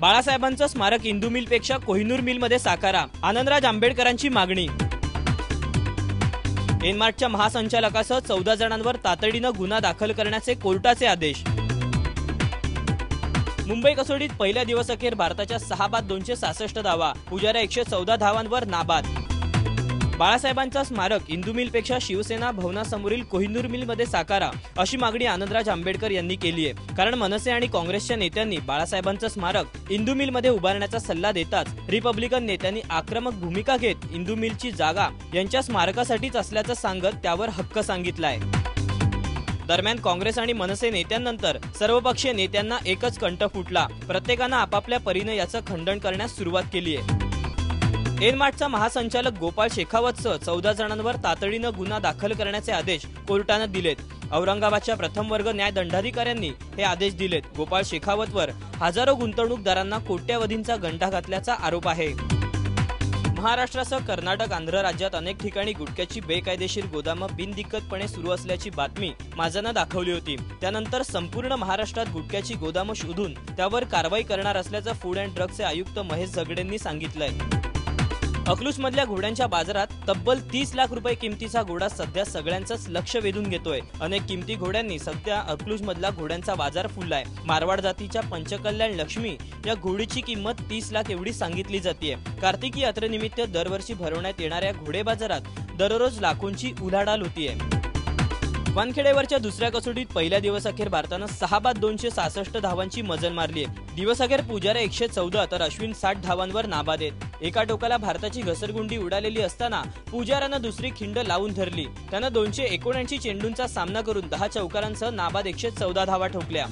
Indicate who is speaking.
Speaker 1: बाळासाहेबांचं स्मारक इंदू मिलपेक्षा कोहिनूर मिलमध्ये साकारा. आनंदराज आंबेडकरांची मागणी. एनमार्टच्या महासंचालकासह चौदा जणांवर तातडीनं गुन्हा दाखल करण्याचे कोर्टाचे आदेश. मुंबई कसोटीत पहिल्या दिवस अखेर भारताच्या सहा बाद दोनशे सहासष्ट धावा. पुजाऱ्या एकशे चौदा धावांवर नाबाद. बाळासाहेबांचा स्मारक इंदू मिलपेक्षा शिवसेना भवनासमोरील कोहिनूर मिलमध्ये साकारा अशी मागणी आनंदराज आंबेडकर यांनी केली आहे. कारण मनसे आणि काँग्रेसच्या नेत्यांनी बाळासाहेबांचं स्मारक इंदू मिलमध्ये उभारण्याचा सल्ला देताच रिपब्लिकन नेत्यांनी आक्रमक भूमिका घेत इंदू मिलची जागा यांच्या स्मारकासाठीच असल्याचं सांगत त्यावर हक्क सांगितलाय. दरम्यान काँग्रेस आणि मनसे नेत्यांनंतर सर्वपक्षीय नेत्यांना एकच कंठ फुटला. प्रत्येकानं आपापल्या परीनं याचं खंडन करण्यास सुरुवात केली आहे. एनमार्टचा महासंचालक गोपाळ शेखावतसह चौदा जणांवर तातडीनं गुन्हा दाखल करण्याचे आदेश कोर्टानं दिलेत. औरंगाबादच्या प्रथम वर्ग न्याय दंडाधिकाऱ्यांनी हे आदेश दिलेत. गोपाळ शेखावतवर हजारो गुंतवणूकदारांना कोट्यावधींचा गंडा घातल्याचा आरोप आहे. महाराष्ट्रासह कर्नाटक आंध्र राज्यात अनेक ठिकाणी गुटख्याची बेकायदेशीर गोदामं बिनदिक्कतपणे सुरू असल्याची बातमी माझानं दाखवली होती. त्यानंतर संपूर्ण महाराष्ट्रात गुटख्याची गोदामं शोधून त्यावर कारवाई करणार असल्याचं फूड अँड ड्रग्सचे आयुक्त महेश झगडेंनी सांगितलंय. अकलूजमधल्या घोड्यांच्या बाजारात तब्बल तीस लाख रुपये किमतीचा घोडा सध्या सगळ्यांचंच लक्ष वेधून घेतोय. अनेक किमती घोड्यांनी सध्या अकलूजमधला घोड्यांचा बाजार फुललाय. मारवाड जातीच्या पंचकल्याण लक्ष्मी या घोडीची किंमत तीस लाख एवढी सांगितली जाते कार्तिकी यात्रेनिमित्त दरवर्षी भरवण्यात येणाऱ्या घोडे बाजारात दररोज लाखोंची उलाढाल होतीये. वानखेडेवरच्या दुसऱ्या कसोटीत पहिल्या दिवसाखेर भारतानं सहा बाद दोनशे सहासष्ट धावांची मजल मारली आहे. दिवसाखेर पुजारा एकशे चौदा तर अश्विन साठ धावांवर नाबाद आहेत. एका टोकाला भारताची घसरगुंडी उडालेली असताना पुजारानं दुसरी खिंड लावून धरली. त्यानं दोनशे एकोणऐंशी चेंडूंचा सामना करून दहा चौकारांसह नाबाद एकशे चौदा धावा ठोकल्या.